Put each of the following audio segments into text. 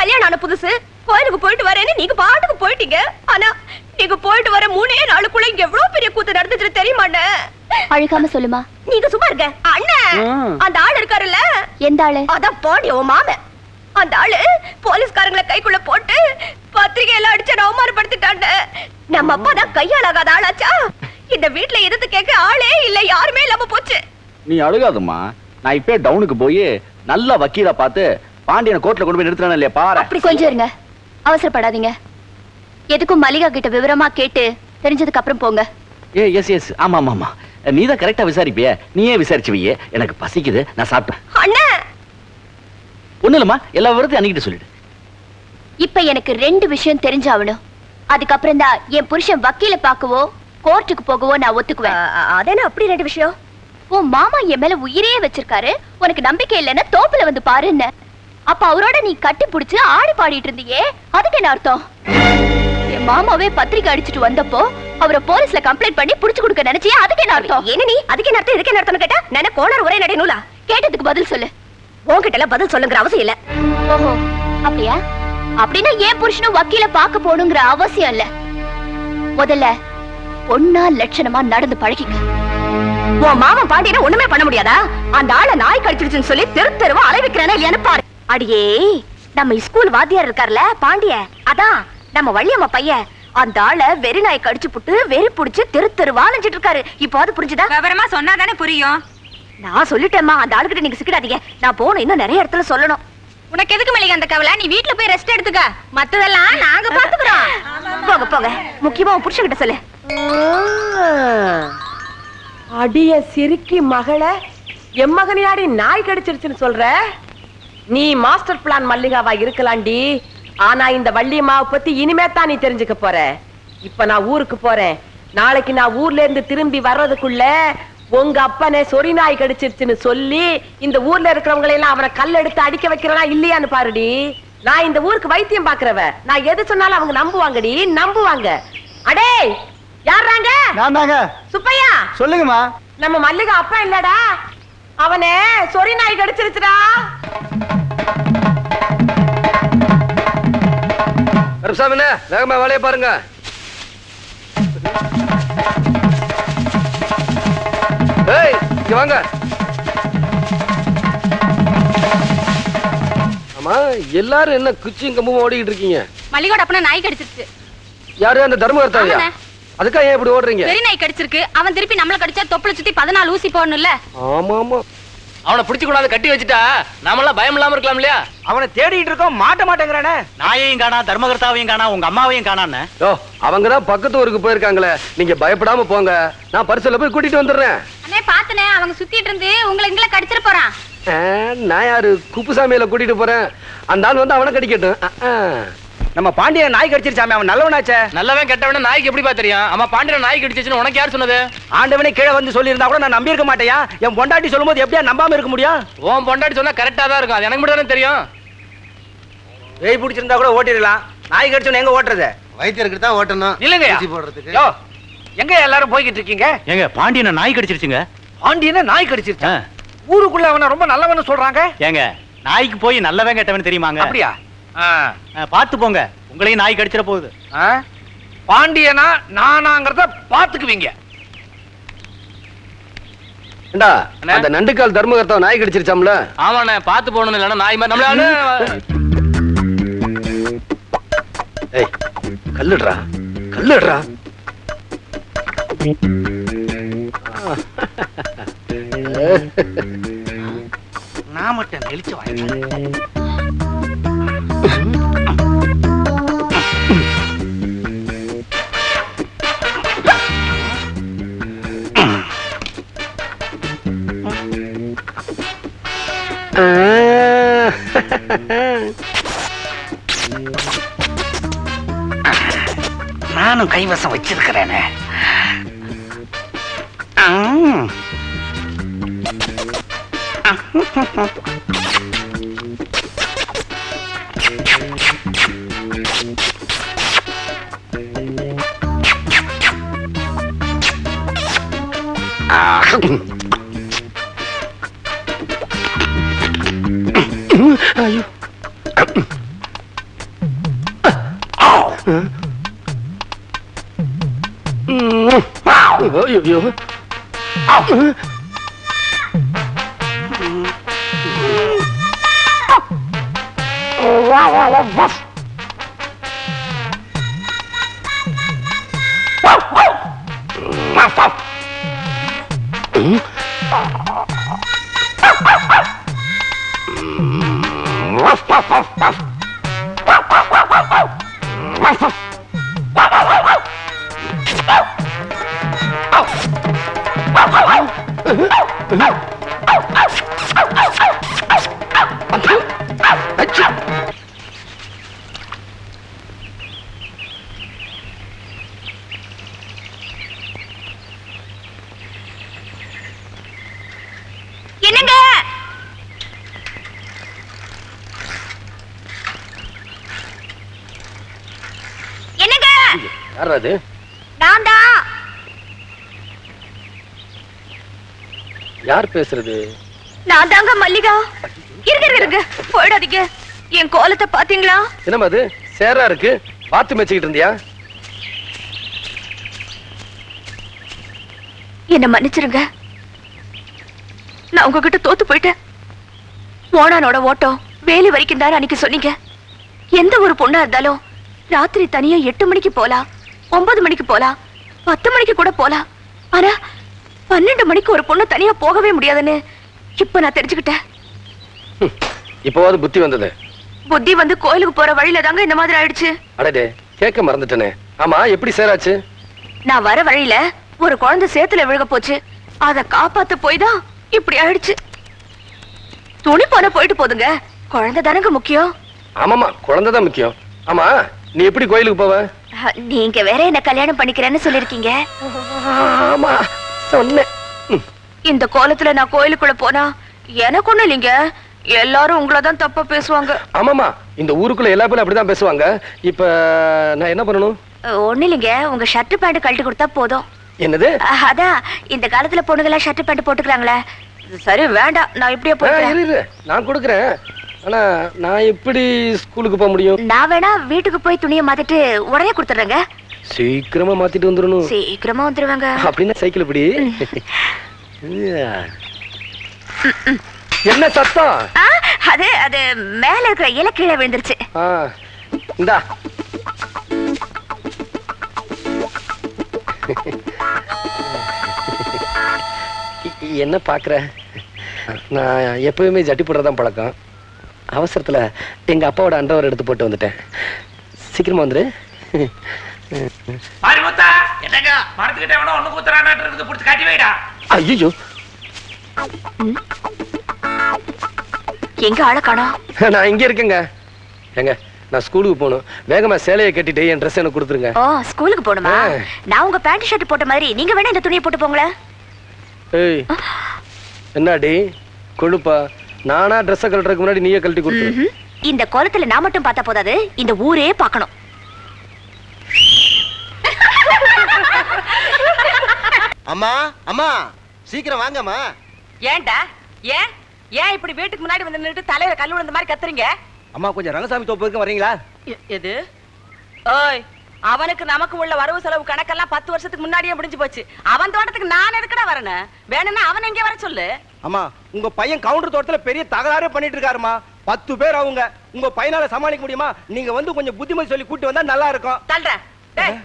கல்யாணம் ஆன புதுசு. கோயிலுக்கு போயிட்டு வரேன்னு நீங்க பாட்டுக்கு போயிட்டீங்க. ஆனா நீங்க போயிட்டு வர மூணே நாளுக்குள்ள இங்க எவ்வளவு பெரிய கூத்து நடந்துச்சு தெரியுமாண்ணே அழுகாம சொல்லுமா. நீங்க சும்மா இருக்க அண்ணன். அந்த ஆள் இருக்காருல்ல? எந்த ஆளு? அதான் பாண்டிய உன் மாமன். அந்த ஆளு போலீஸ்காரங்களை கைக்குள்ள போட்டு பத்திரிகை எல்லாம் அடிச்சு அவமானப்படுத்திட்டாண்ட நம்ம அப்பா தான் கையாளாகாத ஆளாச்சா? இந்த வீட்ல எதிர்த்து கேட்க ஆளே இல்ல யாருமே இல்லாம போச்சு. நீ அழுகாதம்மா. நான் இப்பே டவுனுக்கு போய் நல்ல வக்கீலா பார்த்து பாண்டியனை கோர்ட்ல கொண்டு போய் நிறுத்துறானே இல்லையா? பாரு. அப்படி கொஞ்சம் இருங்க. அவசரப்படாதீங்க. எதுக்கும் மல்லிகா கிட்ட விவரமா கேட்டு தெரிஞ்சதுக்கு அப்புறம் போங்க. ஏ எஸ் எஸ் ஆமா ஆமா ஆமா. நீ தான் கரெக்டா விசாரிப்பிய. நீயே விசாரிச்சு வையே எனக்கு பசிக்குது. நான் சாப்பிட்டேன். ஒண்ணு இல்லம்மா. எல்லா விவரத்தையும் அன்னிக்கிட்ட சொல்லிடு. இப்ப எனக்கு ரெண்டு விஷயம் தெரிஞ்சாகணும். அதுக்கப்புறம் தான் என் புருஷன் வக்கீல பாக்கவோ கோர்ட்டுக்கு போகவோ நான் ஒத்துக்குவேன். அதேனா அப்படி ரெண்டு விஷயம்? உன் மாமா என் மேல உயிரே வச்சிருக்காரு. உனக்கு நம்பிக்கை இல்லைன்னா தோப்புல வந்து பாருன்னு. அப்ப அவரோட நீ கட்டி புடிச்சு ஆடி பாடிட்டு இருந்தியே? அதுக்கு என்ன அர்த்தம்? என் மாமாவே பத்திரிக்கை அடிச்சிட்டு வந்தப்போ அவரை போலீஸ்ல கம்ப்ளைண்ட் பண்ணி புடிச்சு கொடுக்க நினைச்சியே அதுக்கு என்ன அர்த்தம்? என்ன நீ? அதுக்கு என்ன அர்த்தம்? இதுக்கு என்ன அர்த்தம்னு கேட்டா நான் கோளாறு ஒரே நடை நூலா? கேட்டதுக்கு பதில் சொல்லு. உன்கிட்ட எல்லாம் பதில் சொல்லுங்கிற அவசியம் இல்ல. ஓஹோ அப்படியா? அப்படின்னா ஏன் புருஷனும் வக்கீல பார்க்க போகணுங்கிற அவசியம் இல்ல. முதல்ல பொண்ணா லட்சணமா நடந்து பழகிக்க. உன் மாமன் பாண்டியனை ஒண்ணுமே பண்ண முடியாதா? அந்த ஆளை நாய் கடிச்சிருச்சுன்னு சொல்லி தெரு தெருவா அலைவிக்கிறானே இல்லையான்னு பாரு. அடியே நம்ம ஸ்கூல் வாத்தியார் இருக்கார்ல பாண்டிய. அதான் நம்ம வள்ளியம்மா பையன். அந்த ஆளை வெறி நாய் கடிச்சு புட்டு வெறி புடிச்சு தெரு தெருவா அலைஞ்சிட்டு இருக்காரு. இப்போ அது புரிஞ்சுதா? விவரமா சொன்னாதானே புரியும்? நான் சொல்லிட்டேம்மா அந்த ஆளுகிட்ட நீங்க சிக்கிடாதீங்க. நான் போகணும் இன்னும் நிறைய இடத்துல சொல்லணும். உனக்கு எதுக்கு மல்லிகை அந்த கவலை? நீ வீட்ல போய் ரெஸ்ட் எடுத்துக்க. மத்ததெல்லாம் நாங்க பாத்துக்கிறோம். போங்க போங்க. முக்கியமா உன் புருஷன்கிட்ட சொல்லு. அடிய சிரிக்கி மகள என் மகனையாடி நாய் கடிச்சிருச்சுன்னு சொல்ற? நீ மாஸ்டர் பிளான் மல்லிகாவா இருக்கலாம்டி ஆனா இந்த வள்ளியம்மாவை பத்தி இனிமே தான் நீ தெரிஞ்சுக்க போற. இப்ப நான் ஊருக்கு போறேன். நாளைக்கு நான் ஊர்ல இருந்து திரும்பி வர்றதுக்குள்ள உங்க அப்பனே சொறி நாய் கடிச்சிருச்சுன்னு சொல்லி இந்த ஊர்ல இருக்கிறவங்களை எல்லாம் அவனை கல் எடுத்து அடிக்க வைக்கிறனா இல்லையான்னு பாருடி. நான் இந்த ஊருக்கு வைத்தியம் பாக்குறவ நான் எது சொன்னாலும் அவங்க நம்புவாங்கடி. நம்புவாங்க. அடே யாராங்க நான் தாங்க சுப்பையா? சொல்லுங்கம்மா. நம்ம மல்லிகா அப்பா இல்லடா. அவனே சொறி நாய் கடிச்சிருச்சுடா. கருப்சாமிண்ணே வேகமா வேலையை பாருங்க. ஏய் இங்க வாங்க. ஆமா எல்லாரும் என்ன குச்சியும் கம்பும் ஓடிக்கிட்டு இருக்கீங்க? மல்லிகோட அப்பனா நாய் கடிச்சிருச்சு. யாரு அந்த தர்மகர்த்தாவியா? ஆமாண்ணே. அதுக்கா ஏன் இப்படி ஓடுறீங்க? வெறி நாய் கடிச்சிருக்கு. அவன் திருப்பி நம்மள கடிச்சா தொப்புல சுத்தி பதினாலு ஊசி போடணும்ல. ஆமா ஆமா அவனை பிடிச்சு கொண்டாந்து கட்டி வச்சுட்டா நாமெல்லாம் பயம் இல்லாம இருக்கலாம் இல்லையா? அவனை தேடிட்டு இருக்கோம் மாட்ட மாட்டேங்கிறானே. நாயையும் காணா தர்மகர்த்தாவையும் காணா உங்க அம்மாவையும் காணான்னு. யோ அவங்க தான் பக்கத்து ஊருக்கு போயிருக்காங்களே. நீங்க பயப்படாம போங்க. நான் பரிசுல போய் கூட்டிட்டு வந்துடுறேன். அண்ணே பாத்துனே அவங்க சுத்திட்டு இருந்து உங்களை இங்கள கடிச்சிட போறான். நான் யாரு? குப்புசாமியில கூட்டிட்டு போறேன். அந்த ஆள் வந்து அவனை கடிக்கட்டும். நம்ம பாண்டியன் நாய் கடிச்சிருச்சாமே அவன் நல்லவனாச்சே. நல்லவன் கெட்டவன நாய்க்கு எப்படி தெரியும்? அம்மா பாண்டியன் நாய் கடிச்சிச்சுன்னு உனக்கு யார் சொன்னது? ஆண்டவனே கீழே வந்து சொல்லியிருந்தா கூட நான் நம்பி இருக்க மாட்டேயா? என் பொண்டாட்டி சொல்லும்போது எப்படியா நம்பாம இருக்க முடியும் உன் பொண்டாட்டி சொன்னா கரெக்டா தான் இருக்கும். அது எனக்கு மட்டும் தானே தெரியும். வெய் பிடிச்சிருந்தா கூட ஓட்டிடலாம் நாய் கடிச்சோன்னு எங்க ஓட்டுறது? வைத்தியருக்கு தான் ஓட்டணும். இல்லைங்கய்யா. ஊசி போடுறதுக்கு. யோ எங்க எல்லாரும் போய்கிட்டு இருக்கீங்க? எங்க பாண்டியனை நாய் கடிச்சிருச்சுங்க பாண்டியனை நாய் கடிச்சிருச்சா. ஊருக்குள்ள அவனை ரொம்ப நல்லவன்னு சொல்றாங்க? ஏங்க நாய்க்கு போய் நல்லவன் கெட்டவன் தெரியுமாங்க? அப்படியா? பார்த்து போங்க. உங்களையும் நாய் கடிச்சிட போகுது? பாண்டியனா நானாங்கிறத பாத்துக்குவீங்க. அந்த நண்டுக்கால் தர்மகர்த்தா நாய் கடிச்சிருச்சாம்ல? ஆமாண்ணே பார்த்து போகணும் இல்லைன்னா நாய் மாதிரி நம்மளால ஏய் கல்லுடுறா கல்லுடுறா. நான் மட்டும் நெளிச்சு வாங்க. 何のか今さも言ってるからね。うん。あ అయ్యో అయ్యో Wow, wow, wow, wow. ஐயோ என்னங்க யார் அது நான் தான் யார் பேசுறது? நான் தாங்க மல்லிகா இருங்க இருங்க, போயிடாதீங்க. என் கோலத்தை பாத்தீங்களா என்னம்மா அது? சேரா இருக்கு? பார்த்து மேய்ச்சிக்கிட்டு இருந்தியா? என்ன மன்னிச்சிருங்க. நான் உங்ககிட்ட தோத்து போயிட்டேன். ஓனானோட ஓட்டம் வேலி வரைக்கும் தான் அன்னைக்கு சொன்னீங்க. எந்த ஒரு பொண்ணா இருந்தாலும் ராத்திரி தனியா எட்டு மணிக்கு போலாம். ஒன்பது மணிக்கு போலாம் பத்து மணிக்கு கூட போலாம் ஆனா பன்னெண்டு மணிக்கு ஒரு பொண்ணு தனியா போகவே முடியாதுன்னு இப்ப நான் தெரிஞ்சுக்கிட்டேன். இப்போவாது புத்தி வந்தது. புத்தி வந்து கோயிலுக்கு போற வழியில தாங்க இந்த மாதிரி ஆயிடுச்சு. அடடே கேட்க மறந்துட்டேனே. ஆமா எப்படி சேராச்சு? நான் வர வழியில ஒரு குழந்தை சேத்துல விழுக போச்சு. அத காப்பாத்த போய் தான் இப்படி ஆயிடுச்சு. துணி போன போயிட்டு போதுங்க. குழந்தை தானங்க முக்கியம். ஆமாமா குழந்தை தான் முக்கியம். ஆமா நீ எப்படி கோயிலுக்கு போவ? நீங்க வேற என்ன கல்யாணம் பண்ணிக்கிறேன்னு சொல்லிருக்கீங்க? ஆமா சொன்னேன். இந்த கோலத்துல நான் கோயிலுக்குள்ள போனா எனக்கு ஒண்ணும் இல்லைங்க. எல்லாரும் உங்களை தான் தப்பா பேசுவாங்க. ஆமாமா இந்த ஊருக்குள்ள எல்லா பேரும் அப்படிதான் பேசுவாங்க. இப்ப நான் என்ன பண்ணணும்? அஹ், ஒண்ணும் இல்லைங்க. உங்க ஷர்ட் பேண்ட் கழட்டி கொடுத்தா போதும். என்னது? அதான் இந்த காலத்துல பொண்ணுங்களா ஷர்ட் பேண்ட் போட்டுக்கிறாங்களே. சரி வேண்டாம். நான் இப்படியே இரு. நான் கொடுக்குறேன். ஆனா நான் எப்படி ஸ்கூலுக்கு போக முடியும்? நான் வேணா வீட்டுக்கு போய் துணியை மாத்திட்டு உடனே கொடுத்துட்றேங்க. சீக்கிரமா மாத்திட்டு வந்துடணும். சீக்கிரமா வந்துருவாங்க. அப்படின்னா சைக்கிள் இப்படி என்ன சத்தம்? ஆ, அது அது மேல இருக்கிற இலை கீழே விழுந்துருச்சு. இந்தா. என்ன பாக்குற நான் எப்பவுமே ஜட்டி போடுறதான் பழக்கம். அவசரத்துல எங்க அப்பாவோட அண்டவர் எடுத்து போட்டு வந்துட்டேன். சீக்கிரமா வந்துரு. என்னங்க? மரத்துக்கிட்ட வேணா ஒண்ணு குத்துறானாட்டு இருக்குது புடிச்சு கட்டி வைடா. ஐயோ எங்க ஆள காணோம் நான் இங்க இருக்கேங்க. ஏங்க நான் ஸ்கூலுக்கு போகணும். வேகமா சேலையை கட்டிட்டு என் ட்ரெஸ் எனக்கு கொடுத்துருங்க. ஓ ஸ்கூலுக்கு போகணுமா. நான் உங்க பேண்ட் ஷர்ட் போட்ட மாதிரி நீங்க வேணா இந்த துணியை போட்டு போங்களேன். ஏய் என்னடி? கொழுப்பா? நானா ட்ரெஸ்ஸை கழட்டுறதுக்கு முன்னாடி நீயே கழட்டி கொடுத்துரு. ம்ஹும். இந்த கோலத்துல நான் மட்டும் பார்த்தா போதாது இந்த ஊரே பார்க்கணும். அம்மா அம்மா சீக்கிரம் வாங்கம்மா ஏன்டா? ஏன்? ஏன் இப்படி வீட்டுக்கு முன்னாடி வந்து நின்னுட்டு தலையில கல் விழுந்த மாதிரி கத்துறீங்க? அம்மா கொஞ்சம் ரங்கசாமி தோப்பு வரைக்கும் வரீங்களா? எது? ஓய் அவனுக்கு நமக்கு உள்ள வரவு செலவு கணக்கெல்லாம் பத்து வருஷத்துக்கு முன்னாடியே முடிஞ்சு போச்சு. அவன் தோட்டத்துக்கு நான் எதுக்குடா வரணும்? வேணும்னா அவன் எங்க வர சொல்லு. அம்மா உங்க பையன் கவுண்டர் தோட்டத்துல பெரிய தகராறே பண்ணிட்டு இருக்காருமா பத்து பேர் அவங்க. உங்க பையனால சமாளிக்க முடியுமா? நீங்க வந்து கொஞ்சம் புத்திமதி சொல்லி கூட்டி வந்தா நல்லா இருக்கும். தள்ளுற. டேய்,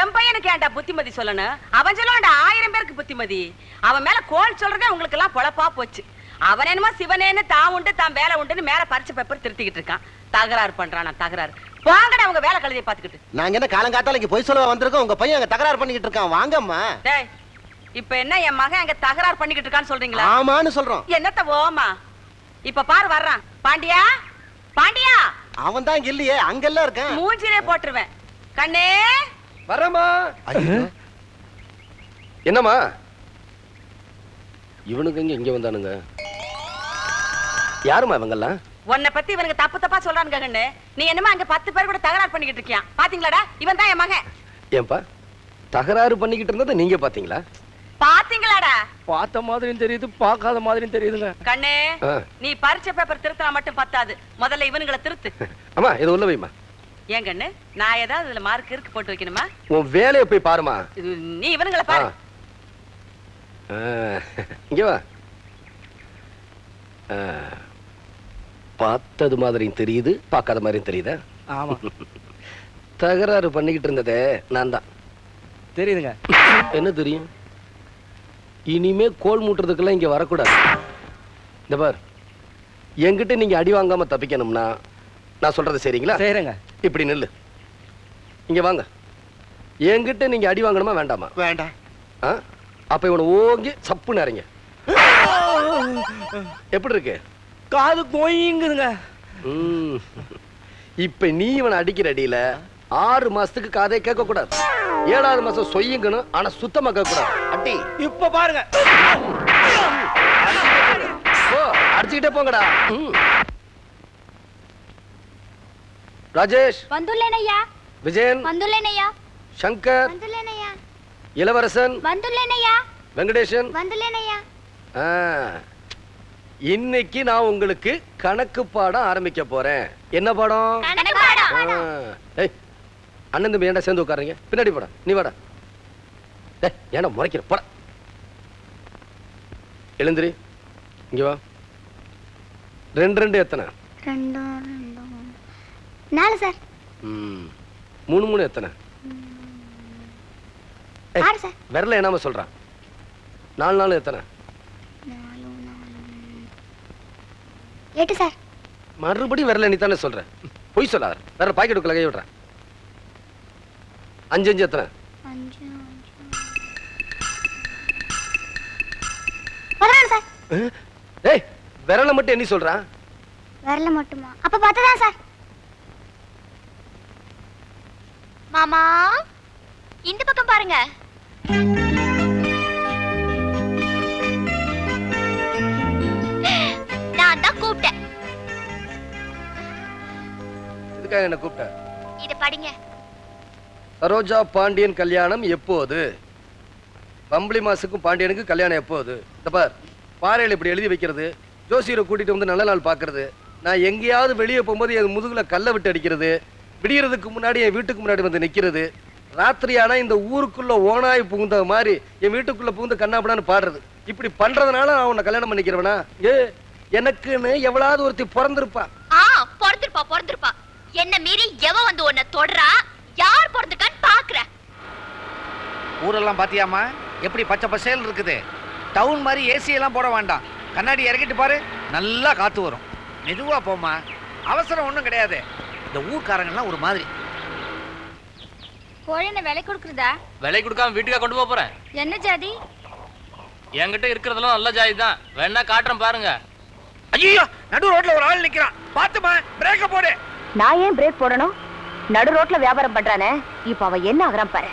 என் பையனுக்கு ஏன்டா புத்திமதி சொல்லணும்? அவன் சொல்லுவான்டா ஆயிரம் பேருக்கு புத்திமதி. அவன் மேல கோல் சொல்றதே உங்களுக்கு எல்லாம் பொழப்பா போச்சு. அவன் என்னமோ சிவனேன்னு தான் உண்டு தான் வேலை உண்டுன்னு மேல பறிச்ச பேப்பர் திருத்திக்கிட்டு இருக்கான். தகராறு பண்றானா தகராறு. வாங்கடா அவங்க வேலை கழுதியை பாத்துக்கிட்டு நாங்க என்ன காலங்காத்தால இங்க பொய் சொல்ல வந்திருக்கோம்? உங்க பையன் அங்க தகராறு பண்ணிக்கிட்டு இருக்கான். வாங்கம்மா. டேய் இப்ப என்ன என் மகன் அங்க தகராறு பண்ணிக்கிட்டு இருக்கான்னு சொல்றீங்களா? ஆமான்னு சொல்றோம் என்னத்த ஓமா? இப்ப பாரு வர்றான். பாண்டியா? பாண்டியா? அவன் தான் இங்க இல்லையே அங்கெல்லாம் இருக்கான். மூஞ்சிலே போட்டுருவேன். கண்ணே! வரமா ஐயோ, என்னம்மா? இவனுக்கு இங்க இங்க வந்தானுங்க? யாருமா இவங்கெல்லாம்? உன்னை பத்தி இவனுக்கு தப்பு தப்பா சொல்றானுங்க கண்ணு. நீ என்னமா அங்க பத்து பேர் கூட தகராறு பண்ணிக்கிட்டு இருக்கியான் பாத்தீங்களாடா? இவன் தான் என் மகன். ஏன்பா தகராறு பண்ணிக்கிட்டு இருந்ததை நீங்க பாத்தீங்களா? பாத்தீங்களாடா? பார்த்த மாதிரியும் தெரியுது பார்க்காத மாதிரியும் தெரியுதுங்க. கண்ணே. நீ பரிச்சை பேப்பர் திருத்தினா மட்டும் பத்தாது. முதல்ல இவனுங்களை திருத்து. அம்மா இது உள்ள வைமா ஏன் கண்ணு? நான் ஏதாவது இதுல மார்க் இருக்கு போட்டு வைக்கணுமா? உன் வேலையை போய் பாருமா நீ இவனுங்கள. பாரு. இங்க வா. பார்த்தது மாதிரியும் தெரியுது பார்க்காத மாதிரியும் தெரியுதா? ஆமா. தகராறு பண்ணிக்கிட்டு இருந்ததே நான் தான் தெரியுதுங்க. என்ன தெரியும்? இனிமே கோல் மூட்டுறதுக்கெல்லாம் இங்க வரக்கூடாது. இந்த பார் என்கிட்ட நீங்க அடி வாங்காம தப்பிக்கணும்னா நான் சொல்றது சரிங்களா? செய்யறேங்க இப்படி நில்லு. இங்க வாங்க. என்கிட்ட நீங்க அடி வாங்கணுமா வேண்டாமா? வேண்டாம். ஆ? அப்ப இவனை ஓங்கி சப்புன்னு இறங்க எப்படி இருக்கு? காது கோயிங்குதுங்க ம். இப்ப நீ இவனை அடிக்கிற அடியில ஆறு மாசத்துக்கு காதே கேட்க கூடாது ஏழாவது மாசம் சொய்யுங்கணும் ஆனா சுத்தமா கேட்க கூடாது அடி இப்ப பாருங்க. ஓ அடிச்சுக்கிட்டே போங்கடா. ராஜேஷ். வந்துள்ளேன் ஐயா விஜயன். வந்துள்ளேன் ஐயா சங்கர். வந்துள்ளேன் ஐயா இளவரசன். வந்துள்ளேன் ஐயா வெங்கடேஷன். வந்துள்ளேன் ஐயா ஆ. இன்னைக்கு நான் உங்களுக்கு கணக்கு பாடம் ஆரம்பிக்க போறேன். என்ன பாடம்? அண்ணன் தம்பி ஏன்டா சேர்ந்து உட்காருங்க பின்னாடி போடா நீ வாடா. ஏன்டா முறைக்கிற? போடா. எழுந்திரி. இங்க வா. ரெண்டு ரெண்டு எத்தனை? ரெண்டு நாலு சார். ம். மூணு மூணு எத்தனை? விரல என்னாம சொல்றான் நாலு நாலு எத்தனை? எட்டு சார். மறுபடியும் விரல நீ தானே சொல்ற? பொய் சொல்லாத. வேற பாக்கெட் கை விடுறேன் அஞ்சு அஞ்சு ஏய் விரல மட்டும் என்ன சொல்றான் வரல மட்டுமா? அப்ப பத்துதான் சார். மாமா இந்த பக்கம் பாருங்க. நான் தான் கூப்பிட்டேன். இதுக்காக என்ன கூப்பிட்ட? இத படிங்க. சரோஜா பாண்டியன் கல்யாணம் எப்போது? பம்பளி மாசுக்கும் பாண்டியனுக்கு கல்யாணம் எப்போது? இந்த பார் பாறையில் இப்படி எழுதி வைக்கிறது ஜோசியரை கூட்டிகிட்டு வந்து நல்ல நாள் பார்க்கறது நான் எங்கேயாவது வெளியே போகும்போது என் முதுகில் கல்லை விட்டு அடிக்கிறது விடியறதுக்கு முன்னாடி என் வீட்டுக்கு முன்னாடி வந்து நிற்கிறது ராத்திரி ஆனால் இந்த ஊருக்குள்ளே ஓனாய் புகுந்த மாதிரி என் வீட்டுக்குள்ளே புகுந்து கண்ணாப்படான்னு பாடுறது. இப்படி பண்ணுறதுனால நான் உன்னை கல்யாணம் பண்ணிக்கிறவனா? ஏ எனக்குன்னு எவ்வளவு ஒருத்தி பிறந்திருப்பா. பிறந்திருப்பா பிறந்திருப்பா. என்ன மீறி எவ வந்து உன்னை தொடரா யார் பொறந்திருக்கான்னு பாக்குறேன் ஊரெல்லாம் பாத்தியாமா எப்படி பச்சை பசேல் இருக்குது. டவுன் மாதிரி ஏசி எல்லாம் போட வேண்டாம். கண்ணாடி இறக்கிட்டு பாரு நல்லா காத்து வரும். மெதுவா போம்மா. அவசரம் ஒண்ணும் கிடையாது. இந்த ஊர்க்காரங்கெல்லாம் ஒரு மாதிரி. கோழின விலை கொடுக்குறதா? விலை கொடுக்காம வீட்டுக்கா கொண்டு போப் போறேன். என்ன ஜாதி? என்கிட்ட இருக்கிறதெல்லாம் நல்ல ஜாதி தான். வேணா காட்டுறேன் பாருங்க. ஐயோ நடு ரோட்ல ஒரு ஆள் நிக்கிறான். பாத்துமா பிரேக்க போடு. நான் ஏன் பிரேக் போடணும்? நடு ரோட்ல வியாபாரம் பண்றானே. இப்ப அவன் என்ன ஆகுறான் பாரு.